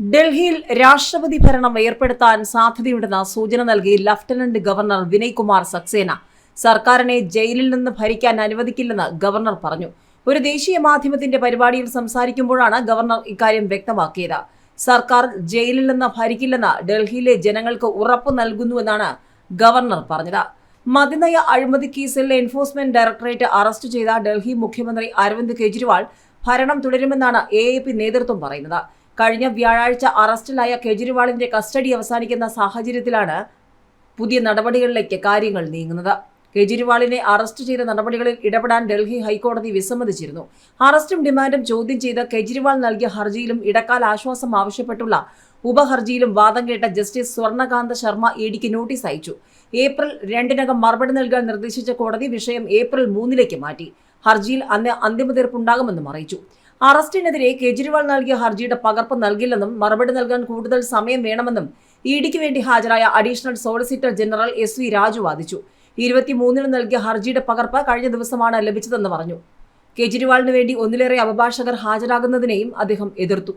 ഡൽഹിയിൽ രാഷ്ട്രപതി ഭരണം ഏർപ്പെടുത്താൻ സാധ്യതയുണ്ടെന്ന സൂചന നൽകി ലഫ്റ്റനന്റ് ഗവർണർ വിനയ് കുമാർ സക്സേന. സർക്കാരിനെ ജയിലിൽ നിന്ന് ഭരിക്കാൻ അനുവദിക്കില്ലെന്ന് ഗവർണർ പറഞ്ഞു. ഒരു ദേശീയ മാധ്യമത്തിന്റെ പരിപാടിയിൽ സംസാരിക്കുമ്പോഴാണ് ഗവർണർ ഇക്കാര്യം വ്യക്തമാക്കിയത്. സർക്കാർ ജയിലിൽ നിന്ന് ഭരിക്കില്ലെന്ന് ഡൽഹിയിലെ ജനങ്ങൾക്ക് ഉറപ്പു നൽകുന്നുവെന്നാണ് ഗവർണർ പറഞ്ഞത്. മതിനയ അഴിമതി കേസിൽ എൻഫോഴ്സ്മെന്റ് ഡയറക്ടറേറ്റ് അറസ്റ്റ് ചെയ്ത ഡൽഹി മുഖ്യമന്ത്രി അരവിന്ദ് കെജ്രിവാൾ ഭരണം തുടരുമെന്നാണ് എ നേതൃത്വം പറയുന്നത്. കഴിഞ്ഞ വ്യാഴാഴ്ച അറസ്റ്റിലായ കെജ്രിവാളിന്റെ കസ്റ്റഡി അവസാനിക്കുന്ന സാഹചര്യത്തിലാണ് പുതിയ നടപടികളിലേക്ക് കാര്യങ്ങൾ നീങ്ങുന്നത്. കെജ്രിവാളിനെ അറസ്റ്റ് ചെയ്ത നടപടികളിൽ ഇടപെടാൻ ഡൽഹി ഹൈക്കോടതി വിസമ്മതിച്ചിരുന്നു. അറസ്റ്റും ഡിമാൻഡും ചോദ്യം ചെയ്ത് കെജ്രിവാൾ നൽകിയ ഹർജിയിലും ഇടക്കാല ആശ്വാസം ആവശ്യപ്പെട്ടുള്ള ഉപഹർജിയിലും വാദം കേട്ട ജസ്റ്റിസ് സ്വർണകാന്ത ശർമ്മ ഇഡിക്ക് നോട്ടീസ് അയച്ചു. ഏപ്രിൽ രണ്ടിനകം മറുപടി നൽകാൻ നിർദ്ദേശിച്ച കോടതി വിഷയം ഏപ്രിൽ മൂന്നിലേക്ക് മാറ്റി. ഹർജിയിൽ അന്ന് അന്തിമ തീർപ്പുണ്ടാകുമെന്നും അറിയിച്ചു. അറസ്റ്റിനെതിരെ കേജ്രിവാൾ നൽകിയ ഹർജിയുടെ പകർപ്പ് നൽകില്ലെന്നും മറുപടി നൽകാൻ കൂടുതൽ സമയം വേണമെന്നും ഇഡിക്ക് വേണ്ടി ഹാജരായ additional solicitor general S V Raju വാദിച്ചു. ഇരുപത്തിമൂന്നിന് നൽകിയ ഹർജിയുടെ പകർപ്പ് കഴിഞ്ഞ ദിവസമാണ് ലഭിച്ചതെന്ന് പറഞ്ഞു. കേജ്രിവാളിന് വേണ്ടി ഒന്നിലേറെ അഭിഭാഷകർ ഹാജരാകുന്നതിനെയും അദ്ദേഹം എതിർത്തു.